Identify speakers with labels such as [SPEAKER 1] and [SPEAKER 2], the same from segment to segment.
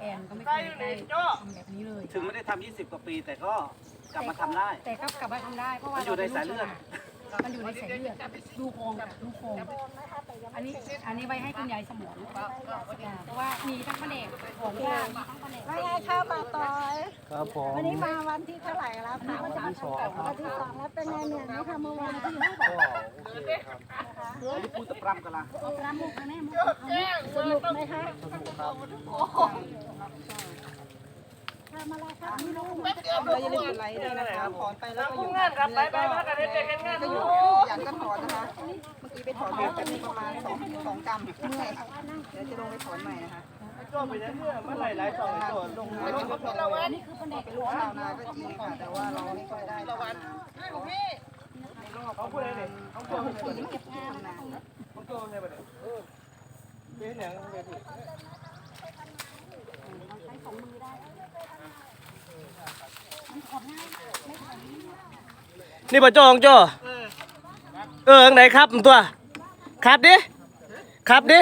[SPEAKER 1] แอนก็ไม่เคยได้ทำแบบนี้เลย
[SPEAKER 2] ถึงไม่ได้ทำ20 กว่าปี แต่ก็กลับมาทำได้
[SPEAKER 1] แต่ก็กลับมาทำได้เพราะว่า
[SPEAKER 2] มันอยู่ในสายเลือด
[SPEAKER 1] มันอยู่ในสายเลือดดูโครงค่ะดูโครงอันนี้อันนี้ไว้ให้คุณยายสมองเพราะว่ามีทั้งแผนกของยามีทั้งแผนก
[SPEAKER 3] ไม่ให้เข้ามาต่อย
[SPEAKER 2] ครับผม
[SPEAKER 3] วันนี้มาวันที่เท่าไหร่แล้วคะวันที่สองวันที่สองแล้วเป็นไงเหนื่อยไหมคะเมื่อวานที่ห้าบอก
[SPEAKER 2] อันนี้พูดตะปรำกันละ
[SPEAKER 1] ร้านมุกนะแม่มุก
[SPEAKER 3] สนุกไหมคะทำอะไรคะไม่รู้
[SPEAKER 4] เราอย่าลืมกดไลค์ด้วยนะคะถอนไปแล้วก็อยู่งานครับไปไปมากันเด็กกันงานก็อยู่อย่างก็ถอนนะคะ เมื่อกี้ไปถอนแบบนี้ประมาณสองสองกรัมเมื่อยเดี๋ยวจะลงไปถอนใหม่นะคะ
[SPEAKER 2] ก็ไปยังเมื่อเมื่อไหร่หลายสองตัว
[SPEAKER 4] ลงมาก็พอเรานี่คือเป็นลูกชาวนาก็จริงค่ะ แต่ว่าเราไม่ค่อยได้ทำนาในรอบประมาณเขาพูดคนเก็บงานทำนา
[SPEAKER 2] ผมโตใช่ปะเนี่ยเออเป็นอย่างไรพี่
[SPEAKER 5] นี่ป่ะโจของโจเออไหนครับตัว ครับดิ ครับดิ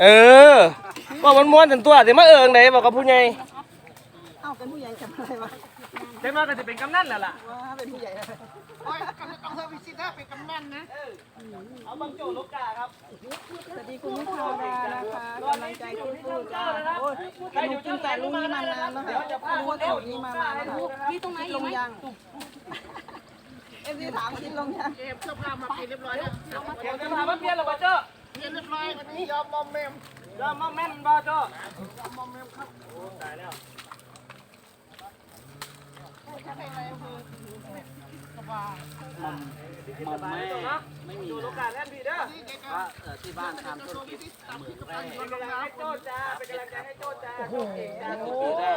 [SPEAKER 5] เออบอกมันม้วนถึงตัวเดี๋ยวมาเอิงไหนบอกกับผู้ใหญ่
[SPEAKER 4] เอ้าเป็นผู้ใหญ่จำอะไรวะ
[SPEAKER 5] ได้มาก็จะเป็นกำนันแล้วล่ะ
[SPEAKER 4] ว่าเป็นผู้ใหญ่แล้ว
[SPEAKER 5] เอาบังโจลูกกาครับ
[SPEAKER 4] สวัสดีคุณผู้ชาวนานะคะกำลังใจคุณผู้จ้าโอ้ยหนูกินแต่ลูกนี้มานานแล้วค่ะรู้ว่าสูตรนี้มานานแล้วค่ะ
[SPEAKER 1] มีตรงไหน
[SPEAKER 4] คิด
[SPEAKER 1] อี
[SPEAKER 4] ล
[SPEAKER 1] ก
[SPEAKER 4] ง
[SPEAKER 1] ไหม
[SPEAKER 4] ยังเอฟซีถามคิดลงยัง
[SPEAKER 5] เดี๋ยวจะพามาเปลี่ยนหรือป่ะโจเปลี่ยนเรียบร้อยวันนี้ยอมมอมแมมยอมมอมแมมบ่โจยอมมอมแมมครับโอ้ตายแล้ว
[SPEAKER 2] มอ มแม่ไม่มี
[SPEAKER 5] โจลูกกาแล่นพี่เด้อ
[SPEAKER 2] ว่าเอ่อที่บ้านทำธุรกิจเหมืองแร่
[SPEAKER 5] เป็นกำลังใจให้โจจ้าเป็นกำลังใจให้โจจ้าโจเก่งจ้า
[SPEAKER 2] ทุกปีได้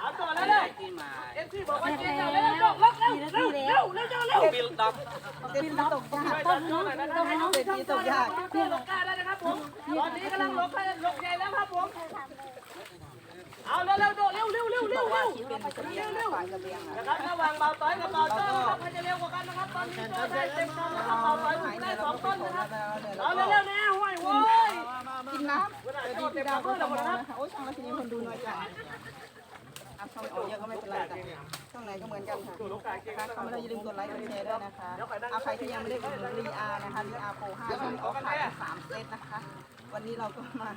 [SPEAKER 5] เอาตัวแล้วเลย
[SPEAKER 2] ที่มา
[SPEAKER 5] เอ็นซีบอกว่าเจ๊จ้าเร็วเร็วเร็วเร็วเร็วเร็วเร็วเร็วเร็ว
[SPEAKER 2] บิลด็อก
[SPEAKER 4] เต็มตกยาก
[SPEAKER 5] ต้นน้องหน่อยนะครับ
[SPEAKER 4] เต็มที่ตกยาก
[SPEAKER 5] เพื่อนลงกาแล้วนะครับผมตอนนี้กำลังลงลงใหญ่แล้วครับผม เอาเร็วเร็วเร็วเร็วเร็วเร็วเร็ว
[SPEAKER 4] เป็นเสบียงฝ่ายเสบียงอะ
[SPEAKER 5] นะครับระหว่างเบาต้อยกับเบาต้อยนะครับใครจะเร็วกว่ากันนะครับตอนนี้โจได้เต็มต้นนะครับเบาต้อยถึงได้สองต้นนะครับเอาเร็วเร็วแน่ห่วยโว้ย
[SPEAKER 4] กินน้ำเดี๋ยวพี่ดาวก็จะมานะคะโอ้ยช่องละทีนี้คนดูน้อยจังอะช่องออกเยอะก็ไม่เป็นไรจ้ะช่องไหนก็เหมือนกันค่ะค่ะเขาไม่ได้อย่าลืมกดไลค์กดแชร์ด้วยนะคะเอาใครที่ยังไม่ได้กดรีอาร์นะคะรีอาร์โปรห้าช่องออกขายสามเซตนะคะ วันนี้เราก็มา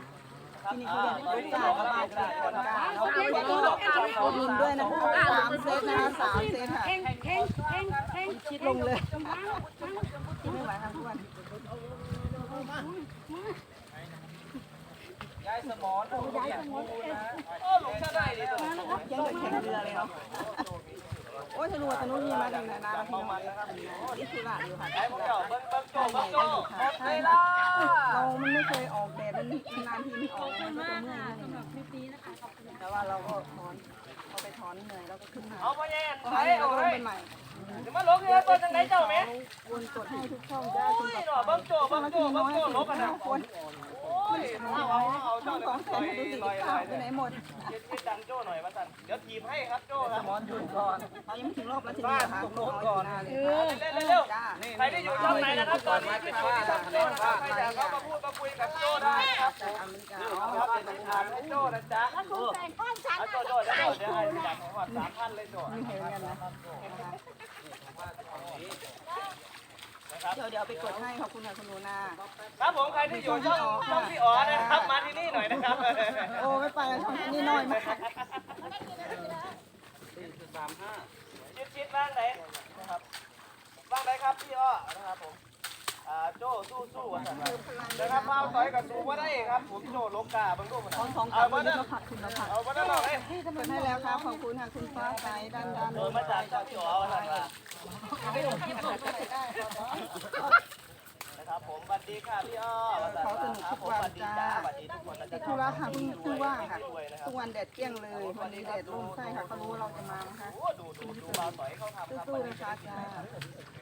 [SPEAKER 4] ที่นี่เขาเรียกว่าก้าวบ้านก้าวก้าวเขาเป็นผู้หลอกเอาบุญด้วยนะคะสามเซนะคะสามเซตค่ะคิดลงเลยคิดไม่ไหวค่ะทุกวัน
[SPEAKER 5] ยายสมอนโอ้ยายสมอนโอ้หลงชาได้เลบ
[SPEAKER 4] ยังเหลือแข่งเรือเลยเนาะโอ้ยธนูธนูมีมาถึงนานแล้วพี่น้องนี่คื
[SPEAKER 5] อ
[SPEAKER 4] ห
[SPEAKER 5] ลา
[SPEAKER 4] นอยู่ค่ะ
[SPEAKER 5] ได้
[SPEAKER 4] ค่ะ
[SPEAKER 5] ได้
[SPEAKER 4] ค่ะ
[SPEAKER 5] ได้ค่ะ
[SPEAKER 4] เรามันไม่เคยออกแดดมันนานทีมันออกมันก็จะเมื่อยแต่ว่าเราก็ถอนเอาไปถอนเหนื่อยแล้วก็ขึ้นมา
[SPEAKER 5] เอาไปยัง
[SPEAKER 4] พอ
[SPEAKER 5] ไป
[SPEAKER 4] หายเรา
[SPEAKER 5] เอา
[SPEAKER 4] ก็ล
[SPEAKER 5] ไป
[SPEAKER 4] งเป็นใหม่
[SPEAKER 5] จะมาลงเนี่ยตัวจังไหนเจ้าแม่
[SPEAKER 4] วนกดให้ทุกช่องจ้าคุณ
[SPEAKER 5] นี่
[SPEAKER 4] ต่อ
[SPEAKER 5] เนาะเบิ้งโจเบิ้งโจเบิ้งโจลบกันนะ
[SPEAKER 4] คน
[SPEAKER 5] โอ้ย เอาเอาเอา
[SPEAKER 4] ช่อง
[SPEAKER 5] เลย
[SPEAKER 4] สองแสนดูสิข้าวไปไหนหมด
[SPEAKER 5] เจ็ดดังโจหน่อยมาสั่นเดี๋ยวทีมให้ครับโจครับ
[SPEAKER 4] มอนอยู่ก่อนเขายังไม่ถึงรอบแล้วทีนี้ค่ะตกลงก่อนเร็
[SPEAKER 5] วเร็วใครที่อยู่ช่องไหนนะครับตอนนี้ที่อยู่ที่ช่องโจนะครับใครอยากเข้ามาพูดมาคุยกับโจได้ครับ
[SPEAKER 4] จากอเมริกา
[SPEAKER 5] ครับเป็นทางให้โจนะจ๊ะเอาโจโจโจเดี๋ยวเดี๋ยวให้จัดให้ว่าสามพันเลยโจ
[SPEAKER 4] มีเห็ นกันนะเดี๋ยวเดี๋ยวไปกดให้ขอบคุณค่ะคุณนูนา
[SPEAKER 5] ครับผมใครที่อยู่ช่องช่องพี่อ๋อนะครับ มาที่นี่หน่อยนะครับ
[SPEAKER 4] โอ้ไม่ไปช่องนี้น้อยมาก
[SPEAKER 2] สี่จุดสามห้า
[SPEAKER 5] ชิดชิดบ้างไหนนะครับบ้างไหนครับพี่อ้อนะครับผม อ่าโจสู้สู้ๆกันนะครับมาต่อยกับสู้ว่าได้ครับผมโจลกกาบังดูมัน
[SPEAKER 4] ตอนสอง
[SPEAKER 5] เอา
[SPEAKER 4] กับ
[SPEAKER 5] มา
[SPEAKER 4] วัน
[SPEAKER 5] เด้
[SPEAKER 4] นี้
[SPEAKER 5] อ
[SPEAKER 4] ก็ผัดคุณแล้วผัด
[SPEAKER 5] เอามาเด้อหน่อย
[SPEAKER 4] กดให้แล้วครับขอบคุณค่ะคุณฟ้าใสด้านด้าน
[SPEAKER 5] เออมาจากช่องพี่อ๋อนะครับนะ ครับผมสวัสดีค่ะพี่อ้อ
[SPEAKER 4] เขาสนุกทุก
[SPEAKER 5] ผม
[SPEAKER 4] วั
[SPEAKER 5] ส
[SPEAKER 4] น
[SPEAKER 5] วัสดี
[SPEAKER 4] จ้า
[SPEAKER 5] จ้าสวัสดีทุกคนนะ
[SPEAKER 4] ติ
[SPEAKER 5] จ๊ะ
[SPEAKER 4] ดธุระค่ะเพิ่งเพิ่งว่างค่ะทุกวันแดดเปรี้ยงเลยวันนี้แดดร่มใช่ค่ะเขารู้ว่าเราจะมานะคะ
[SPEAKER 5] โอ้ดูดูดูมาต่อยเขาทำครับ
[SPEAKER 4] สู้ๆนะคะจ้า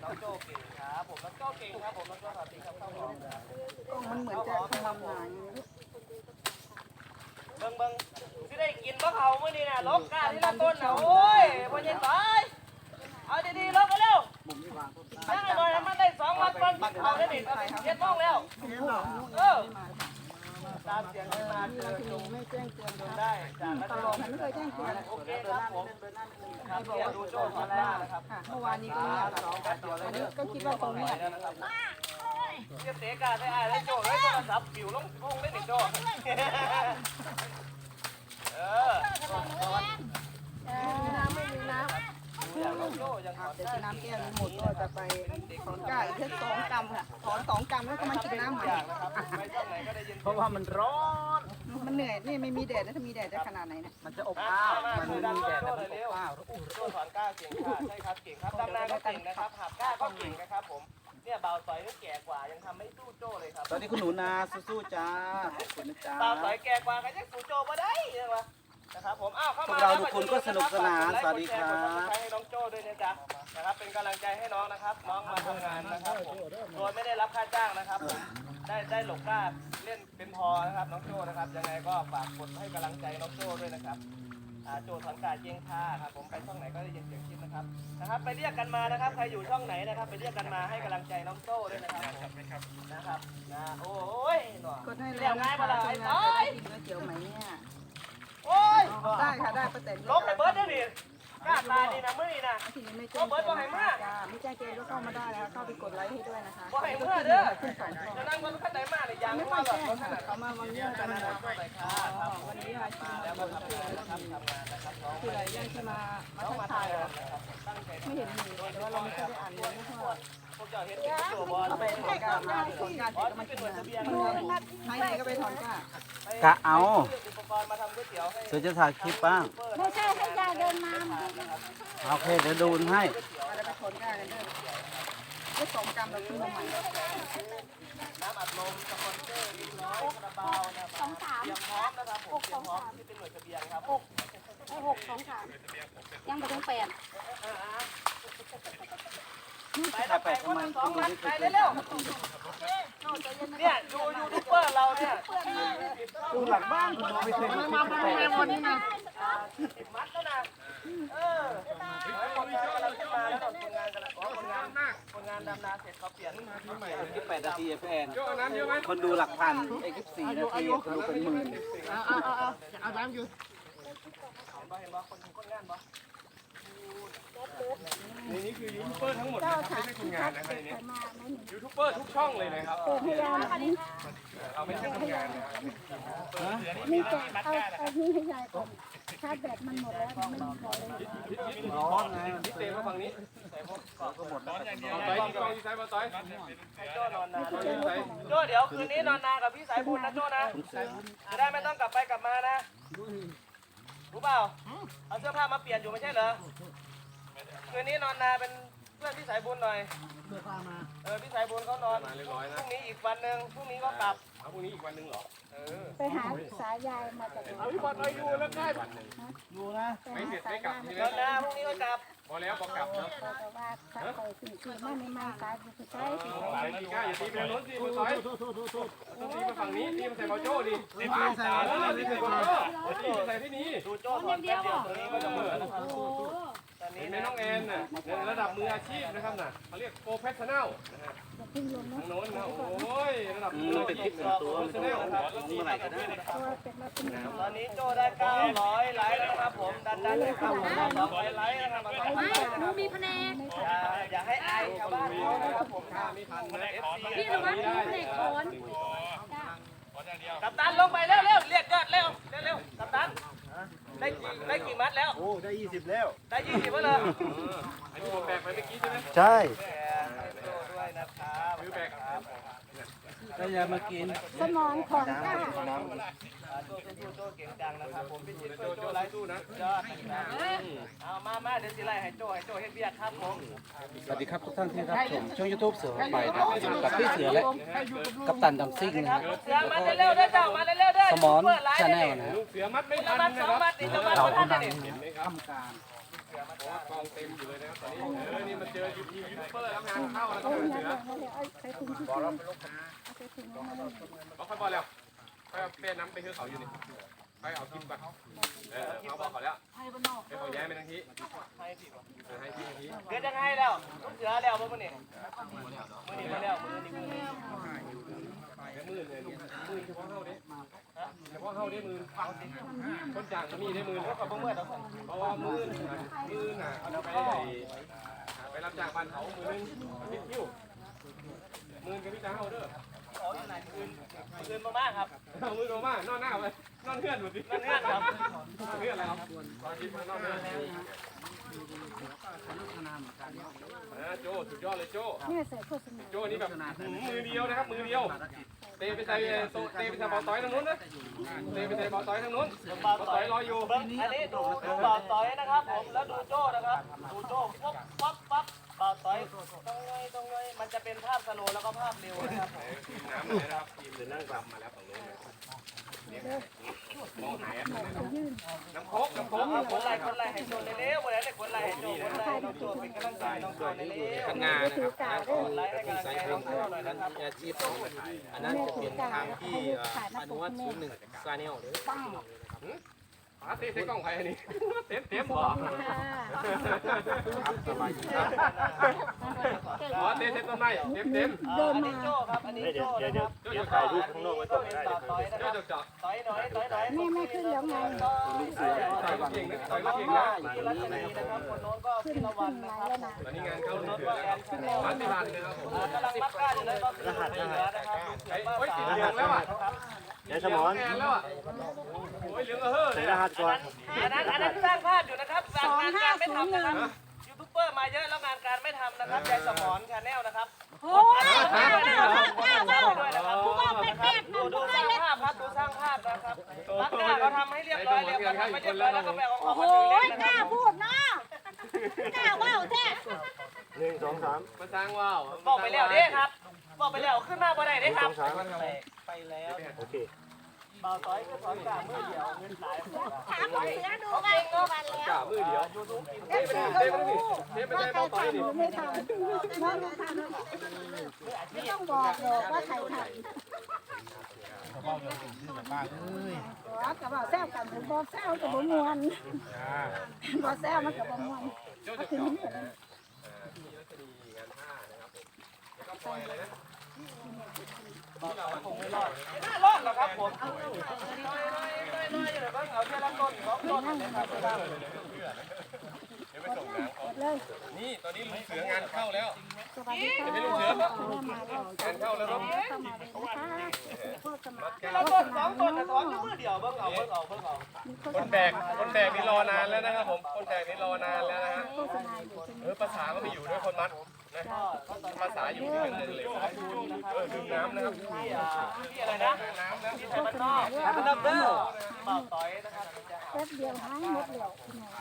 [SPEAKER 5] น้องโจเก่งครับผมน้องโจเก่งครับผมน้องโจสวัสดีครับข้าวหอมครับ
[SPEAKER 4] กล้องมันเหมือนจะทำลำหนาย
[SPEAKER 5] เบิ่งเบิ่งสิได้กินบ่เขามื้อนี้น่ะลกกาที่ละต้นน่ะโอ้ยบ่ยินตายเอาดีๆลกกันเร็ว ยังไงบ่ให้มันได้สองวันก่อนกินข้าวได้นี่เจ็ดโมงแล้วเออตามเสียงขึ้นมาเจอจง
[SPEAKER 4] ไม่แจ้งเตือน
[SPEAKER 5] ได้จาก
[SPEAKER 4] ตลอดไม่เคยแจ้งเตือน
[SPEAKER 5] โอเคครับผมครับเนี่ยดูโจ้ทอนหน้านะครับ
[SPEAKER 4] เมื่อวานนี้ก็เงียบ
[SPEAKER 5] สองกันเดียวเลย
[SPEAKER 4] ก็คิดว่าคงเงียบ
[SPEAKER 5] แล้วนะครับเทียเตะการได้อานได้วโจ้ได้โทรศัพท์ปิวลงลงได้หนึ่งโจ้เอออย่างน้องโจ้ยังถอน
[SPEAKER 4] เดี๋ยว
[SPEAKER 5] ได้
[SPEAKER 4] กินน้ำแก้วนี้หมดก็จะไปถอนก้าอีกแค่สองกำค่ะถอนสองกำแล้วก็มากินน้ำใหม่
[SPEAKER 5] นะครับ
[SPEAKER 2] เพราะว่ามันร้อน
[SPEAKER 4] มันเหนื่อยนี่ไม่มีแดดนะถ้ามีแดดจะขนาดไหนนี่ย
[SPEAKER 2] มันจะอบ
[SPEAKER 5] อ้า
[SPEAKER 2] วมัน
[SPEAKER 5] มี
[SPEAKER 2] แดดแต่
[SPEAKER 5] เล
[SPEAKER 2] มันอบ
[SPEAKER 5] เร็ว
[SPEAKER 2] อ้าว
[SPEAKER 5] โจ้ถอนก้าเก่งค่ะใช่ครับเก่งครับดำนาก็เก่งนะครับหักก้าก็เก่งนะครับผมเนี่ยเบาสอยก็แก่กว่ายังทำไม่สู้โจ้เลยครับ
[SPEAKER 2] ตอนนี้คุณหนูนาสู้ๆจ้าขอบคุณนะจ้า
[SPEAKER 5] เบาสอยแก่กว่าก็ยังสู้โจ้มาได้ใช่ไหม นะครับผมอ้าวเข้า
[SPEAKER 2] พว
[SPEAKER 5] มาก
[SPEAKER 2] เราทุกคนก็สนุกสนานสวัสดีครับ
[SPEAKER 5] ให้น้องโจ้ด้วยนะจ๊ะนะครับเป็นกำลังใจให้น้องนะครับ น้องมาทำงานนะครับผมโดยไม่ได้รับค่าจ้างนะครับผมได้ได้หลบกล้าเล่นเป็นพอนะครับน้องโจ้นะครับยังไงก็ฝากกดให้กำลังใจน้องโจ้ด้วยนะครับอ่าโจ้ถอนกาเจียงค่าครับผมไปช่องไหนก็ได้ยินเสียงคลิปนะครับนะครับไปเรียกกันมานะครับใครอยู่ช่องไหนนะครับ ไปเรียกกันมาให้กำลังใจน้องโจ้ด้วยนะครับนะครับนะโอ้ยหน่อย
[SPEAKER 4] กดให้แล้วนะคะทำงานจะได้กินก๋วยเตี๋ยวไหมเนี่ย
[SPEAKER 5] โอ้ย
[SPEAKER 4] ได้ค่ะได้ประเต็น
[SPEAKER 5] ลบไปเบิร์ดได้ดิกล้าตาดีนะมือนี่นะ
[SPEAKER 4] ทีนี้ไม่แจ้งเตือนนะคะจ้าไม่แจ้งเตือนก็เข้ามาได้นะคะเข้าไปกดไลค์ให้ด้วยนะคะ
[SPEAKER 5] บ่ให้เมื่อเด้อ
[SPEAKER 4] ขึ้นสองช่อง
[SPEAKER 5] จะนั่งบนขั้นไหนมาเนี่ยยัง
[SPEAKER 4] ไม่
[SPEAKER 5] ไม่
[SPEAKER 4] ค่อ
[SPEAKER 5] ว่ายแบบ
[SPEAKER 4] แจ้งค่ะเขามาวันนี้กันนะคะ
[SPEAKER 5] ไปค่ะครับ
[SPEAKER 4] วันนี้มาชิม
[SPEAKER 5] แล้ว
[SPEAKER 4] แล้
[SPEAKER 5] ก็
[SPEAKER 4] ว
[SPEAKER 5] ทำงานนะครับทำงานนะครับน้อง
[SPEAKER 4] คืออะไรยังที่มามา
[SPEAKER 5] น้อง
[SPEAKER 4] ทั
[SPEAKER 5] มาก
[SPEAKER 4] ทาย
[SPEAKER 5] ทำงา
[SPEAKER 4] อะ
[SPEAKER 5] นนะครับตั้งใจ
[SPEAKER 4] ไม่เห็นมีแต่ว่าเราไม่เคยได้อ่านเลยนะคะ
[SPEAKER 5] พว กเจ้าเอา
[SPEAKER 4] เสร็จก็มากินนะ
[SPEAKER 2] เอา
[SPEAKER 5] กรณ์มาทำก๋วยเดี๋
[SPEAKER 2] ยวจะถ่ายคลิปบ้าง
[SPEAKER 3] ไม่ใช่ให้ยายเดินมา
[SPEAKER 2] โอเคเดี๋ยวดูให้
[SPEAKER 4] ไปถอนก้ากันเด้อได้สองกรัมเรามาใหม่
[SPEAKER 5] น้ำอัดลมสปอนเซอร์ลิ้นน้อยกระเบานะครับ
[SPEAKER 3] สองสาม
[SPEAKER 5] เตรียมพร้อมนะครับผมเตรียมพร้อมที่เป็นหน่วยเบียงครับ
[SPEAKER 3] ไอ้หกสองสามยังไม่ถึงแปด
[SPEAKER 5] ไปแล้วไปคนละสองมัดไปเร็วๆเนี่ยดูยูทูบเบอร์เราเนี่ย
[SPEAKER 2] ดูหลังบ้านคุณไม่เคยดูคลิปแปลก
[SPEAKER 5] สิบมัดแล้วนะเออคนงานกำลังขึ้นมาแล้วคนงานกำลังคนงานคนงานดำนาเสร็จเขาเปลี่ยน
[SPEAKER 2] คลิปแปดนาทีแฟนคนดูหลักพันไอ้คลิปสี่นาทีคนดูเป็นหมื่น
[SPEAKER 5] เห็นบ่เห็นบ่คนคนงานบ่
[SPEAKER 6] นี่นี่คือยูทูบเบอร์ทั้งหมดนะครับไม่ใช่คนงานนะครับในนี้
[SPEAKER 3] มาไหม
[SPEAKER 6] ยูทูบเบอร์ทุกช่องเลยนะครับ
[SPEAKER 3] เปิดให้ยายอันนี้
[SPEAKER 6] เอาไม่ใช่คนงานนะครับ
[SPEAKER 3] นี่แกเอาเอานี่ให้ยายก่อนชาร์จแบตมันหมดแล้วมันไม่มีพอเลย
[SPEAKER 2] ร้อนไง
[SPEAKER 6] พี่เต้มาฝั่งนี้
[SPEAKER 5] ใส่พวกกรอบก็หมด
[SPEAKER 6] ต่อยที่กองที่ซ้ายมาต่อย
[SPEAKER 5] ให้โจ้นอนนาโจ้เดี๋ยวคืนนี้นอนนากับพี่สายบุญนะโจ้นะจะได้ไม่ต้องกลับไปกลับมานะ รู้เปล่า เอาเสื้อผ้ามาเปลี่ยนอยู่ไม่ใช่เหรอ คืนนี้นอนนาเป็นเพื่อนพี่สายบุญหน่อยเออพี่สายบุญเขานอน
[SPEAKER 6] มาเรียบร้อย
[SPEAKER 5] พ
[SPEAKER 6] นะ
[SPEAKER 5] รุ่งนี้อีกวันหนึ่งพรุ่งนี้ก็กลับ
[SPEAKER 6] เอาพรุ่งนี้อีกวันหนึ่งเหรอ
[SPEAKER 5] เออ
[SPEAKER 3] ไปหาสายยายมาจากไหน
[SPEAKER 6] เอาพี่บอลไปอยู่แล้วได้
[SPEAKER 2] ดูนะ
[SPEAKER 3] ไปหาสายยายมา
[SPEAKER 5] เดินนาพรุ่งนี้ก็กลับ
[SPEAKER 6] พอแล้วบอกกลับนะ
[SPEAKER 3] แต่ว่าสายคอยสี่สี่มาไม่มาสายบุกใช้สี่
[SPEAKER 6] สายตีก้าอย่าตีไปทางโน้นสิมาต่อยต้องตีมาฝั่งนี้ตีมาใส่บอลโจ้ดิตีมาใส่บอลโจ้ ตีใส่ที่นี้
[SPEAKER 5] ดูโจ้ถอนแป๊บเดียวตรงนี้ก็จะหมดแล้วนะครับตอนนี้
[SPEAKER 6] เห็นไหม
[SPEAKER 5] นะ
[SPEAKER 6] น้องแอนน่ะในระดับมืออาชีพนะครับน่ะเขาเรียกโปรเฟชชั่นแนลนะฮะ
[SPEAKER 3] อย่าเพิ่งลงนะ
[SPEAKER 6] ทางโน้นนะโอ้ยระดับมืออาชีพโปรเฟชชั่นแนลนะครับ
[SPEAKER 2] เมื่อไหร่ก็ได้
[SPEAKER 3] ตัวเป็นมาเป็น
[SPEAKER 5] ตอนนี้โจ้ได้900ไลค์แล้วนะครับผม ดันดันเลยครับ200ไลค์นะครับ200ไลค์นะครับ
[SPEAKER 1] มีแผนก
[SPEAKER 5] อย่าอย่าให้อายชาวบ้านเขานะครับผม มีพันนะ FC
[SPEAKER 1] พี่นวัดมีแผนกถอน
[SPEAKER 5] กัปตันลงไปเร็วเร็วเรียกยอดเร็วเร็วเร็วกัปตันได้กี่ได้กี่มัดแล้ว
[SPEAKER 2] โอ้ ได้ยี่สิบแล้ว
[SPEAKER 5] ได้20แล้วเหรอ
[SPEAKER 6] อันนี้ผมแบกไปเมื่อกี้ใช่ไหม
[SPEAKER 2] ใช่
[SPEAKER 5] แหมให้โจ้ด้วยนะครับ
[SPEAKER 6] คือแบก
[SPEAKER 5] ครับ
[SPEAKER 2] ก็อย่ามากิน
[SPEAKER 3] สมองของกล้า
[SPEAKER 5] อ่าโจ้สู้ๆโจ้เก่งจังนะครับผมพี่ชิด
[SPEAKER 6] โจ
[SPEAKER 5] ช่วย
[SPEAKER 6] โจ
[SPEAKER 5] โจ้
[SPEAKER 6] ไล
[SPEAKER 5] ไล
[SPEAKER 6] ฟ์
[SPEAKER 5] ค์
[SPEAKER 6] สู้นะ
[SPEAKER 5] ยอดนะครับเอามามาเดี๋ยวสิไล่ให้โจ้ให้โจ้เฮ็ดเบียกครับผม
[SPEAKER 2] สวัสดีครับทุกท่านที่รับชมช่องยูทูบเสือไปนะครับกับพี่เสือและกัปตันดำซิ่งนะ
[SPEAKER 5] ค
[SPEAKER 2] ค
[SPEAKER 5] รั
[SPEAKER 2] รั
[SPEAKER 5] บบเสือมาเร็วๆเด้อเจ้ามาเร็วๆเด้อ
[SPEAKER 2] สมอน
[SPEAKER 5] เปิดไลน์
[SPEAKER 2] ชาแน
[SPEAKER 5] เด้
[SPEAKER 2] ล
[SPEAKER 5] อ
[SPEAKER 2] นะ
[SPEAKER 6] ลูกเสือมัดไม่
[SPEAKER 5] ละ
[SPEAKER 6] ทั
[SPEAKER 5] มันด
[SPEAKER 6] นะ
[SPEAKER 5] สอง
[SPEAKER 6] ครับ
[SPEAKER 5] มัดติดละมัด
[SPEAKER 2] เรา
[SPEAKER 5] สองมั
[SPEAKER 2] กำ
[SPEAKER 5] ด
[SPEAKER 2] ลัง
[SPEAKER 5] นี่
[SPEAKER 6] เห็นไหมครับ
[SPEAKER 2] ทำการ
[SPEAKER 6] เพราะว่ากองเต็มอยู่เลยนะครับตอนนี้เออนี่มาเจอยูทูบเบอร์แล้วงานเข้าแล้ว
[SPEAKER 3] เอา
[SPEAKER 6] ก็
[SPEAKER 3] เสื
[SPEAKER 6] อ
[SPEAKER 3] มาเลยเอาใส่ถุงที่ซื้อเอาใส่ถุงมเลย
[SPEAKER 6] บอกค่อยบอลแล้วค่อยเอาเป้น้ำไปเฮือเขาอยู่นี่ค่อยเอากินไปเออเขาบอกเขาแล้วให้เขาย้าไปทางที่
[SPEAKER 5] ให้พี่ก่อน
[SPEAKER 6] ให้ที่ทางที่
[SPEAKER 5] เดี๋ยวจะให้แล้วลูกเสือแล้วบ่มื้อนี้มื้อนี้มาแล้วมื้อนี้มื้อนี้
[SPEAKER 2] เค่
[SPEAKER 6] มื่นเลยลูกหมื่นเฉพาะเฮาเด้ เฉพาะเฮาได้มื่นคนจางก็มีได้มื่นเพราะว่าเมื่อตอนเพราะว่ามื่นมื่นน่ะเอาไปไปรับจางบ้านเขามื่นนึงมิดคิ้วมื่นก็มีจ้าเฮาเด้อ
[SPEAKER 5] ขออยู่ไหนคืนคืนมากครับ
[SPEAKER 6] เอามือลงมากนอนหน้าไปนอนเพื่อนหมดดิ
[SPEAKER 5] นั่นเงื่อนครับ
[SPEAKER 6] นอนเพื่อนแล้วตอนกินมานอนเพื่อนนะโจสุดยอดเลยโจ
[SPEAKER 3] เนี่ยใส่โฆษณา
[SPEAKER 6] โจนี่แบบมือเดียวนะครับมือเดียว เตะไปใส่โตเตะไปใส่บอลต่อยทางนู้นนะเตะไปใส่บอลต่อยทางนู้นบอลต่อยรออยู่
[SPEAKER 5] เบิ้งอันนี้ดูดูบ่าต่อยนะครับผมแล้วดูโจ้นะครับดูโจ้ปั๊บปั๊บปั๊บบ่าต่อยตรงไงตรงไงมันจะเป็นภาพสโลว์แล้วก็ภาพเร็วนะครับผม
[SPEAKER 6] น้ำมาแล้วครับทีมเดินนั่งกลับมาแล้วฝั่งนู้นมองหาย น้ำโคกน้ำโคก
[SPEAKER 5] เอาคนไรคนไรให้โชว์เร็วๆวันนั้นคนไรให้โชว์คนไรน้องโจเป็นกำลังใจน้องโจเร็ว
[SPEAKER 2] ข้างหน้านะครับ
[SPEAKER 5] คนไรให้กำลังใจน้องโจหน่อยนะครับ
[SPEAKER 2] มีอาชีพของอันนั้นจะเป็นทางที่เอ่ออนุวัตศูนย์หนึ่งซาเนลหรือ
[SPEAKER 6] อาเตะใส่กล้องใครอันนี้เต็มเต็มบ่
[SPEAKER 2] ครับสบายดีครับ
[SPEAKER 6] อ๋อเตะใส่ต้นไม้เต็มเต็ม
[SPEAKER 5] เดินมาโจ้ครับอันนี้โจ้นะครับ
[SPEAKER 6] เดี๋ยวถ่ายรูปข้างนอกไว้ก่อน
[SPEAKER 5] เป็นบ่าวต้อยนะค
[SPEAKER 6] เดี๋ย
[SPEAKER 5] รั
[SPEAKER 6] ว
[SPEAKER 5] บ
[SPEAKER 6] จะเจาะ
[SPEAKER 5] ต้อยน้อยต้อยน้อย
[SPEAKER 3] แม่ไม่ขึ้นแล้วไง
[SPEAKER 5] ต้อย
[SPEAKER 6] ต่อยรถเก่งนะต่อยรถเก่งนะ
[SPEAKER 5] ที่รัชนีนะครับคนโน้นก็
[SPEAKER 3] ขึ้น
[SPEAKER 5] พิร
[SPEAKER 3] ขึ้
[SPEAKER 5] วัน
[SPEAKER 3] น
[SPEAKER 5] นะ
[SPEAKER 3] ไล
[SPEAKER 5] ครับ
[SPEAKER 3] น์แล้วนะ
[SPEAKER 6] ตอนนี้งานเข้าเดือนแล้วมาติบันเลยครับผม
[SPEAKER 5] กำลังรับกล้าอยู่เลยก็คือเหนือนะครับ
[SPEAKER 6] ไอ้โอ้ยติดเหลืองแล้วอะ
[SPEAKER 5] ครับ
[SPEAKER 6] เดี๋ยวสมอนงานแล้วอะ โอ้ยเหลืองเออเลยรหัสก่อน
[SPEAKER 5] อันนั้นอันนั้นสร้างภาพอยู่นะครับงานการไม่ทำนะครับยูทูบเบอร์มาเยอะแล้วงานการไม่ทำนะครับยายสมอนชาแนลนะครับ
[SPEAKER 3] โอ้ยข้าวข้าวข้าวข้าว
[SPEAKER 5] ด้วยนะครับผู้ว่าเป็นแปดดูดูสร้างภาพครับดูสร้างภาพนะครับรักกล้าเขาทำให้เรียบร้อยแล้วก็ทำให้เรียบร้อยแล้วก็แบ่งของเขา
[SPEAKER 3] โอ้
[SPEAKER 5] มาถือเล่นนะ
[SPEAKER 3] ยก
[SPEAKER 5] ค
[SPEAKER 3] ล้า
[SPEAKER 5] รับ
[SPEAKER 3] พูดนะกล้าว่าวแท้
[SPEAKER 6] มาสร้างว้าว
[SPEAKER 5] บอกไปแล้วเด้ครับบอกไปแล้วขึ้นมาบ่ได้เด้ครับไป แล้วโอเคเบาต้อยก็สอนกล้ามือเดียวเงินหลาย
[SPEAKER 3] ถามผมเสือดูไงก็วันแล้ว
[SPEAKER 6] กามือเดียว
[SPEAKER 3] เอฟซีก็รู้ว่าใครทำหรือไม่ทำน้องทำไม่ต้องบอกหรอกว่าใครทำอ๋อกระบอกแซวกันหรือบอกแซวกับบ่มวนบอกแซวมันกับบ่มวน
[SPEAKER 6] โจ้จะเจาะงานห้านะครับผมแล้วก็ปล่อยอะไรนะ
[SPEAKER 5] น่ารอดหรอครับผมน้อยน้อยน้อยน้อยอยู่เลยบ้างเอาแค่ละต้นสองต้นนะครับ
[SPEAKER 6] เดี๋ยวไปส่งน้ำเขา
[SPEAKER 3] เลย
[SPEAKER 6] นี่ตอนนี้ลุงเสืองานเข้าแล้ว
[SPEAKER 3] สวัสดีค่ะ
[SPEAKER 6] ไม่ลุงเสือปะ
[SPEAKER 3] มาแล้ว
[SPEAKER 6] งานเข้าแล้วครับ
[SPEAKER 3] เข้ามาเลยนะคะโฆษณา
[SPEAKER 5] แค่ละต้นสองต้นแต่สองมือเดียวเบิ่งเอาเบิ่งเอาเบิ่งเอา
[SPEAKER 6] คนแบกคนแบกนี่รอนานแล้วนะครับผมคนแบกนี่รอนานแล้วนะฮะ
[SPEAKER 3] โฆษณาอยู่ใช่ไหม
[SPEAKER 6] เออภาษาก็ไม่อยู่ด้วยคนมัด นะภาษาอยู่ที่เป็นเลยครับเออดื่มน้ำนะครับ
[SPEAKER 5] ที่อ่าที่อะไรนะที่ไทยบ้านนอกไทยบ้านนอกเด้อเบาต้อยนะครับ
[SPEAKER 3] แป๊บเดียวหายหมดแล้วพี่น้อง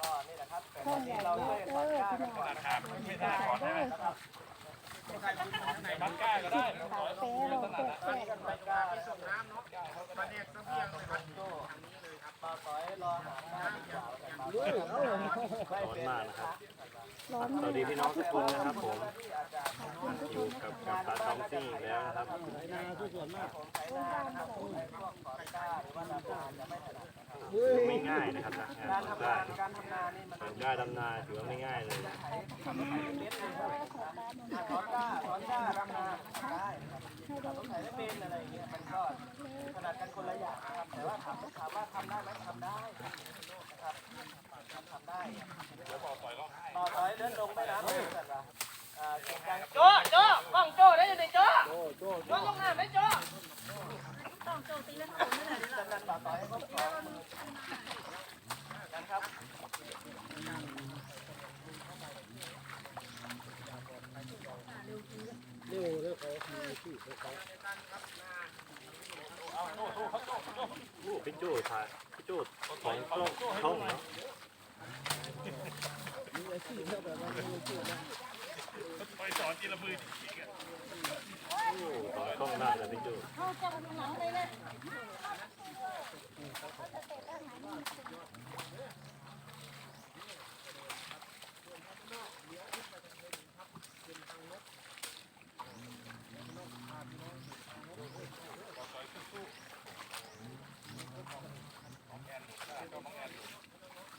[SPEAKER 5] ก็นี่แหละครับ
[SPEAKER 3] ช่องใหญ่เยอะเออพี่น้องขายเด้อขายเป๊ะเราเป๊ะเป๊ะ
[SPEAKER 5] ไม่กล้าส่งน้ำเนาะมาเด็กเสบียงเลยครับโจ้เบาต้อยรอหาน้าดีกว่า
[SPEAKER 7] ร้อนมากนะครับ
[SPEAKER 3] ร้อน
[SPEAKER 7] สวัสดีพี่น้องทุกคนนะครับผมอยู่กับกับตาทองซิ่งอีกแล้วนะครับไม่ง่ายนะครับนะงานทำได้
[SPEAKER 5] การทำงานนี่มัน
[SPEAKER 7] ทำได้ทำนาถือว่าไม่ง่ายเลย
[SPEAKER 5] สอนกล้สอนกล้าทำงาได้ต้องใส่ไม่เป็นอะไรอย่างเงี้ยมันก็ขนาดกันคนละอย่างนะครับแต่ว่าถามว่าทำได้ไหมทำได้นะครับทำได้ โจ้โจ้กล้องโจ้ได้ยังไงโจ้โจ้โจ้ลงน้ำไหมโจ้ต้องโจ้ตีแล้วผมไม่ได้เลยดันต่อต่อให้เขาสองมือกันครับ
[SPEAKER 7] พี่จูดถ่ายพี่จูดของกล้ องช่องเนาะของกล้องได้แล้วพี่จูด
[SPEAKER 3] เขาจะเอาหนังเลยเลย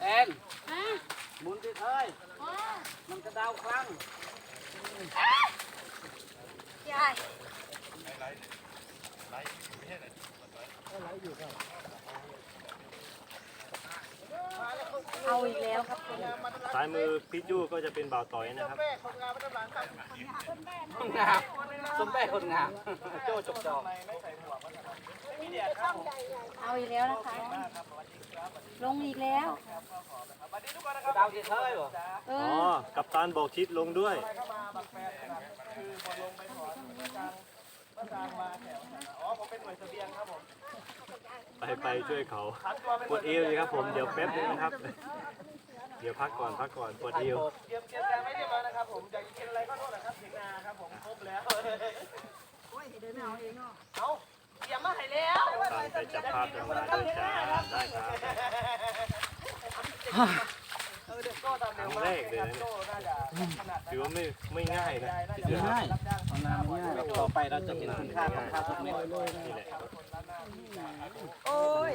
[SPEAKER 5] แอนหมุนที่เท้ยมัน กระดาวครั้ง
[SPEAKER 3] ยาย
[SPEAKER 1] เอาอีกแล้วครับ
[SPEAKER 7] ซ้ายมือพี่จู้ก็จะเป็นบ่าวต่อยนะครับ
[SPEAKER 2] คนงามสมแป้คนงามโจ้จบจอก
[SPEAKER 1] เอาอีกแล้วนะคะ ลงอีกแล้ว
[SPEAKER 2] ดาวที่เท่าไหร่บ่
[SPEAKER 1] เอ
[SPEAKER 7] อ๋อ
[SPEAKER 1] อ
[SPEAKER 7] กัปตันบอกชิดลงด้วย
[SPEAKER 5] อ๋อผมเป็นหน่วยเสบียงครับผม
[SPEAKER 7] ไปไปช่วยเขาปวดเอวเลยครับผม เดี๋ยวแป๊บนึงนะครับ เดี๋ยวพักก่อนพักก่อนปวดเอว
[SPEAKER 5] เตรียมเตรียมการไว้เรียบร้อยนะครับผมอยากจะกินอะไรก็โน่นนะครับเถียงนาครับผมครบแล้วโอ้ยเดินเอาเองเนาะเอาเตรียมมาให้แล้ว
[SPEAKER 7] ตามไปจับภาพจังหวะด้วยจ้าได้ครับ แรกเลยนะ
[SPEAKER 5] โก้น่าจะถนัด
[SPEAKER 7] ถือว่าไม่ไม่ง่ายนะที่จะ
[SPEAKER 2] ง่ายทำงานไม่ง่ายต่อไปเราจะเห็นคุณค่าของข้าวทุกเม็ด
[SPEAKER 7] นี่แหละ
[SPEAKER 4] โอ้ย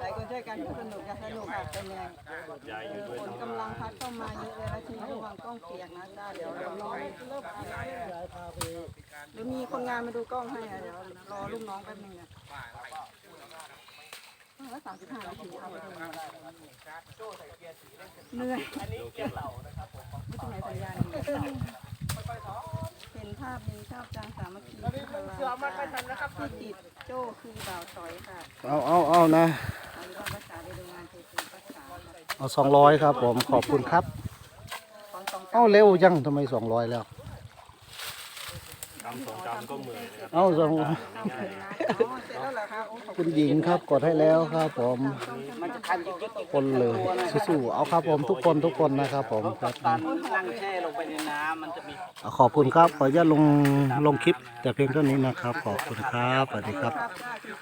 [SPEAKER 4] หลายคนช่วยกันสนุกกันสนุกค่ะเป็นไง
[SPEAKER 7] ยายอยู่ด้วย
[SPEAKER 4] ฝน
[SPEAKER 7] ทั้ง
[SPEAKER 4] กำลั
[SPEAKER 7] วั
[SPEAKER 4] ง
[SPEAKER 7] น
[SPEAKER 4] พัดเข้ามาเยอะเลยนะทีนี้ระวังกล้องเปียกนะจ้าเดี๋ยวเรารอหรือมีคนงานมาดูกล้องให้อะเดี๋ยวรอลูกน้องแป๊บนึงนะ แล้วสามสิบห้านาทีเอาไปดูเหนื่อยไม่ตรงไหนสัญญาณดีเห็นภาพเห็นภาพจางสามัคคีที่พลังค่ะที่ติดโจ้คือบ่าวสอยค่ะ
[SPEAKER 2] เอาเอาเอานะ
[SPEAKER 4] เอาเป็นว่าภาษาในโรงงานคือเป็นภาษา
[SPEAKER 2] เอาสองร้อยครับผมขอบคุณครับ
[SPEAKER 4] ของสอง
[SPEAKER 2] เอาเร็วยังทำไมสองร้อยแล้ว
[SPEAKER 7] กำ สองกำก็เหมือนนะครับ
[SPEAKER 2] เอาสอง
[SPEAKER 4] อ๋อเสร็จแล้วเหรอคะโอ้ขอบ
[SPEAKER 2] คุณหญิงครับกดให้แล้วครับผม
[SPEAKER 4] มันจะคันยึด
[SPEAKER 2] คนเลยสู้ๆเอาครับผมทุกคนทุกคนนะครับผมครับ
[SPEAKER 4] นั่งแช่ลงไปในน้ำมันจะมี
[SPEAKER 2] ขอบคุณครับขออนุญาตลงลงคลิปแต่เพียงเท่านี้นะครับ ขอบคุณครับสวัสดีครับ
[SPEAKER 4] ภาพได้